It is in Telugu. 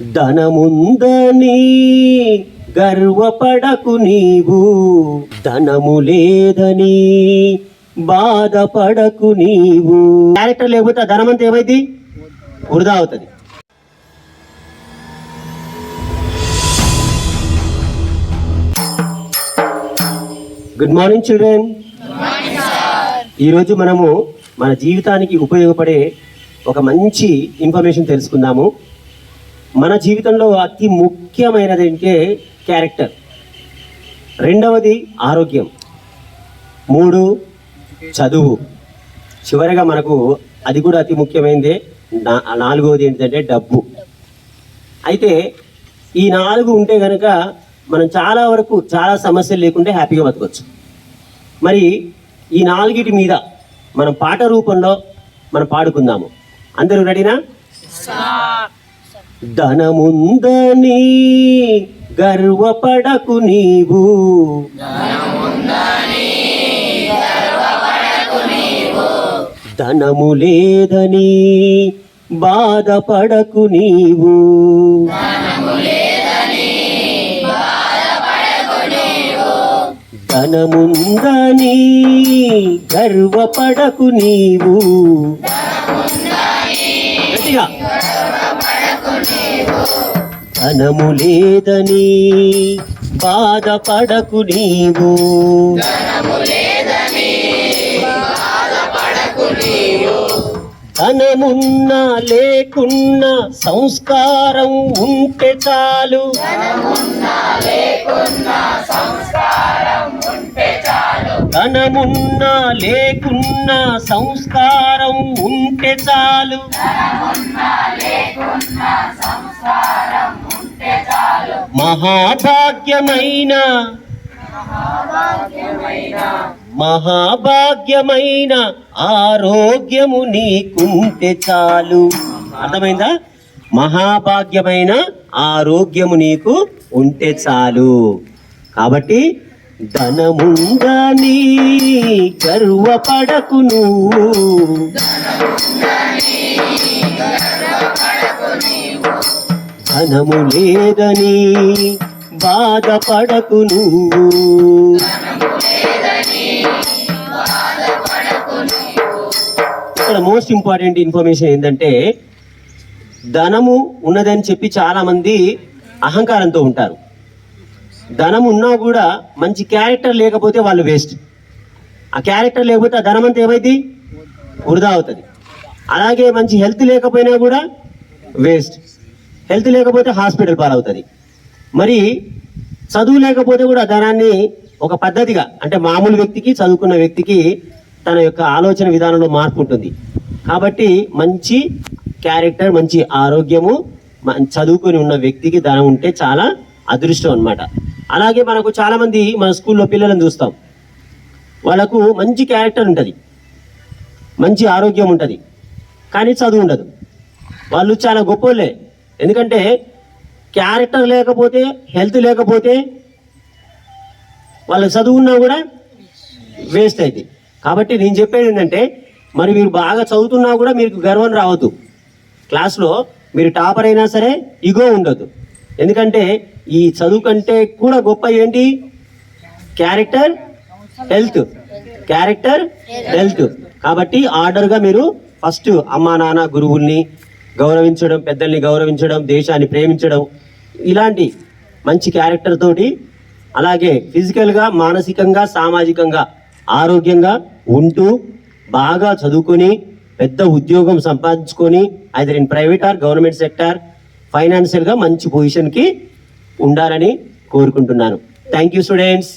ధనముందని గర్వపడకు నీవు ధనము లేదని బాధపడకు నీవు. క్యారెక్టర్ లేకపోతే ధనం అంతా ఏమైంది వృధా అవుతుంది. గుడ్ మార్నింగ్ చిల్డ్రన్ ఈరోజు మనము మన జీవితానికి ఉపయోగపడే ఒక మంచి ఇన్ఫర్మేషన్ తెలుసుకుందాము. మన జీవితంలో అతి ముఖ్యమైనది ఏంటంటే క్యారెక్టర్. రెండవది ఆరోగ్యం. మూడు చదువు. చివరిగా మనకు అది కూడా అతి ముఖ్యమైనదే నా- నాలుగవది ఏంటంటే డబ్బు. అయితే ఈ నాలుగు ఉంటే కనుక మనం చాలా వరకు చాలా సమస్యలు లేకుంటే హ్యాపీగా బతకవచ్చు మరి ఈ నాలుగిటి మీద మనం పాట రూపంలో మనం పాడుకుందాము. అందరూ రెడీనా? ధనముందని గర్వపడకు నీవు. ధనము లేదని బాధపడకు నీవు. ధనముందని గర్వపడకు నీవు. గట్టిగా. ధనము లేదని బాధపడకు నీవు. ధనమున్నా లేకున్నా సంస్కారం ఉంటే చాలు. ధనమున్నా లేకున్నా సంస్కారం ఉంటే చాలు. మహాభాగ్యమైన మహాభాగ్యమైన ఆరోగ్యము నీకుంటే చాలు. అర్థమైందా? మహాభాగ్యమైన ఆరోగ్యము నీకు ఉంటే చాలు. కాబట్టి ధనముందని గర్వపడకు నువ్వు ధనము లేదని బాధపడకు నువ్వు ఇక్కడ మోస్ట్ ఇంపార్టెంట్ ఇన్ఫర్మేషన్ ఏంటంటే ధనము ఉన్నదని చెప్పి చాలా మంది అహంకారంతో ఉంటారు. ధనం ఉన్నా కూడా మంచి క్యారెక్టర్ లేకపోతే వాళ్ళు వేస్ట్ ఆ క్యారెక్టర్ లేకపోతే ఆ ధనం అంతా ఏమైంది వృధా అవుతుంది. అలాగే మంచి హెల్త్ లేకపోయినా కూడా వేస్ట్ హెల్త్ లేకపోతే హాస్పిటల్ పాలవుతుంది. మరి చదువు లేకపోతే కూడా ధనాన్ని ఒక పద్ధతిగా అంటే మామూలు వ్యక్తికి చదువుకున్న వ్యక్తికి తన యొక్క ఆలోచన విధానంలో మార్పు ఉంటుంది. కాబట్టి మంచి క్యారెక్టర్ మంచి ఆరోగ్యము చదువుకొని ఉన్న వ్యక్తికి ధనం ఉంటే చాలా అదృష్టం అన్నమాట. అలాగే మనకు చాలామంది మన స్కూల్లో పిల్లలను చూస్తాం. వాళ్ళకు మంచి క్యారెక్టర్ ఉంటుంది. మంచి ఆరోగ్యం ఉంటుంది. కానీ చదువు ఉండదు. వాళ్ళు చాలా గొప్పోళ్ళే. ఎందుకంటే క్యారెక్టర్ లేకపోతే హెల్త్ లేకపోతే వాళ్ళకి చదువున్నా కూడా వేస్ట్ అయింది కాబట్టి నేను చెప్పేది ఏంటంటే మరి మీరు బాగా చదువుతున్నా కూడా మీకు గర్వం రావద్దు. క్లాస్లో మీరు టాపర్ అయినా సరే ఇగో ఉండదు. ఎందుకంటే ఈ చదువు కంటే కూడా గొప్ప ఏంటి? Character health. Character health. కాబట్టి ఆర్డర్గా మీరు ఫస్ట్ అమ్మా నాన్న గురువుల్ని గౌరవించడం పెద్దల్ని గౌరవించడం దేశాన్ని ప్రేమించడం ఇలాంటి మంచి క్యారెక్టర్ తోటి అలాగే ఫిజికల్గా మానసికంగా సామాజికంగా ఆరోగ్యంగా ఉంటూ బాగా చదువుకొని పెద్ద ఉద్యోగం సంపాదించుకొని either in private or government sector ఫైనాన్షియల్గా మంచి పొజిషన్కి ఉండాలని కోరుకుంటున్నాను. Thank you students